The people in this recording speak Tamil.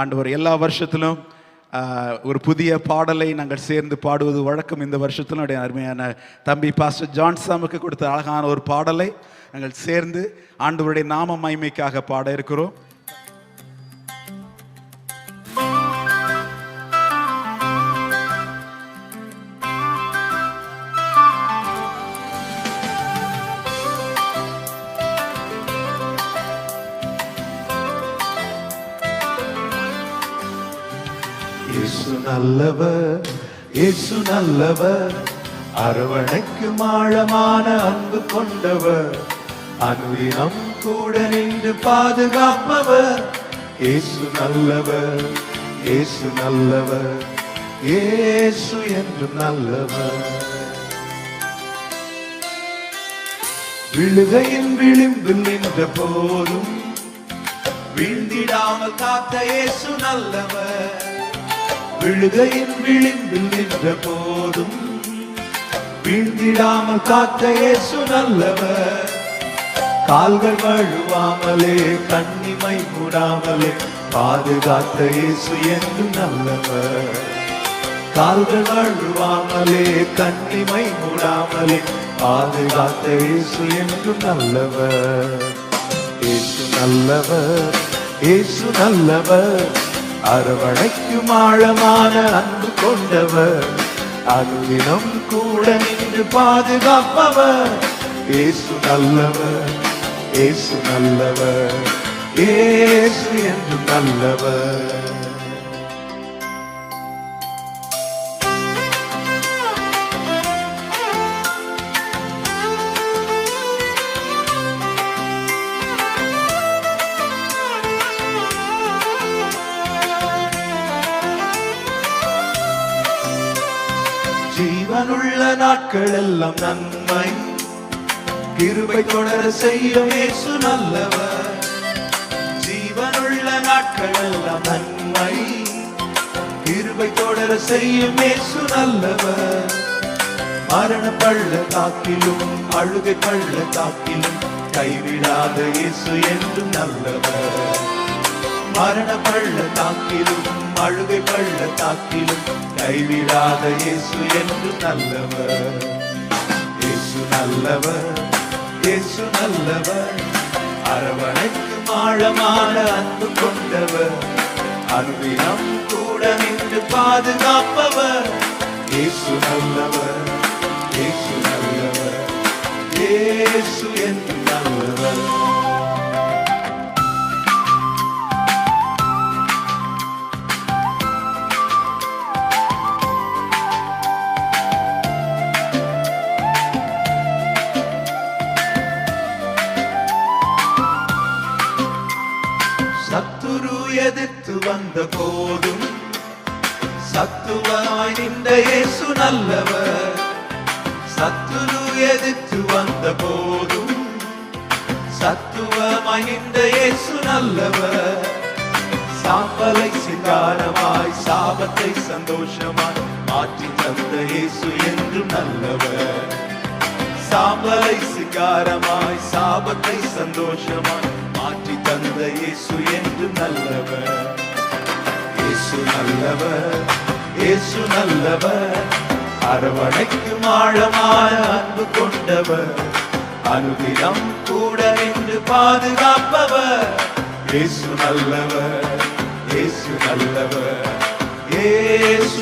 ஆண்டவர் எல்லா வருஷத்திலும் ஒரு புதிய பாடலை நாங்கள் சேர்ந்து பாடுவது வழக்கம். இந்த வருஷத்திலும் என்னுடைய அருமையான தம்பி பாஸ்டர் ஜான்சாமுக்கு கொடுத்த அழகான ஒரு பாடலை நாங்கள் சேர்ந்து ஆண்டவருடைய நாம மைமைக்காக பாட இருக்கிறோம். இயேசு நல்லவர் இயேசு நல்லவர். அரவணைக்கு ஆழமான அன்பு கொண்டவர். அனுதினம் கூட நின்று பாதுகாப்பவர். இயேசு நல்லவர் இயேசு நல்லவர் இயேசு என்று நல்லவர். விழுகையின் விளிம்பில் நின்ற போதும் வீழ்ந்திடாமல் காத்த இயேசு நல்லவர். விழுகையின் விளிம்பில் நின்ற போதும் வீழ்ந்திடாமல் காத்த இயேசு நல்லவர். கால்கள் வழுவாமலே கண்ணிமை மூடாமலே பாதுகாத்த இயேசு என்று நல்லவர். கால்கள் வழுவாமலே கண்ணிமை மூடாமலே பாதுகாத்த இயேசு என்று நல்லவர். இயேசு நல்லவர் இயேசு நல்லவர். அரவணைக்கும் ஆழமான அன்பு கொண்டவர். அனுதினம் கூட நின்று பாதுகாப்பவர். ஏசு நல்லவர் ஏசு நல்லவர் ஏசு என்று நல்லவர். ஜீவனுள்ள நாட்கள் எல்லாம் நன்மை. கிருபை தொடர செய்யும் இயேசு நல்லவர். ஜீவனுள்ள நாட்கள் எல்லாம் நன்மை. கிருபை தொடர செய்யும் இயேசு நல்லவர். மரண பள்ள காக்கிலும் அழுகை பள்ள காக்கிலும் கைவிடாத இயேசு என்று நல்லவர். மரண பள்ள தாக்கிலும் அழுகை பள்ள தாக்கிலும் கைவிடாத இயேசு என்று நல்லவர். இயேசு நல்லவர் இயேசு நல்லவர். அரவணைக்கும் ஆழமான அன்பு கொண்டவர். அனுதினம் கூட நின்று பாதுகாப்பவர். இயேசு நல்லவர். எதிர்த்து வந்த போதும் சத்துவமாய் நின்ற இயேசு நல்லவர். சத்துரு எதிர்த்து வந்த போதும் சத்துவமாய் நின்ற இயேசு நல்லவர். சாம்பலை சிங்காரமாய் சாபத்தை சந்தோஷமாய் மாற்றி தந்த இயேசு என்றும் நல்லவர். சாம்பலை சிங்காரமாய் சாபத்தை சந்தோஷமாய் மாற்றி தந்த இயேசு என்று நல்லவர். இயேசு நல்லவர் இயேசு நல்லவர். அரவணைக்கும் ஆழமான அன்பு கொண்டவர். அனுதினம் கூட நின்று பாதுகாப்பவர். இயேசு நல்லவர் இயேசு நல்லவர். இயேசு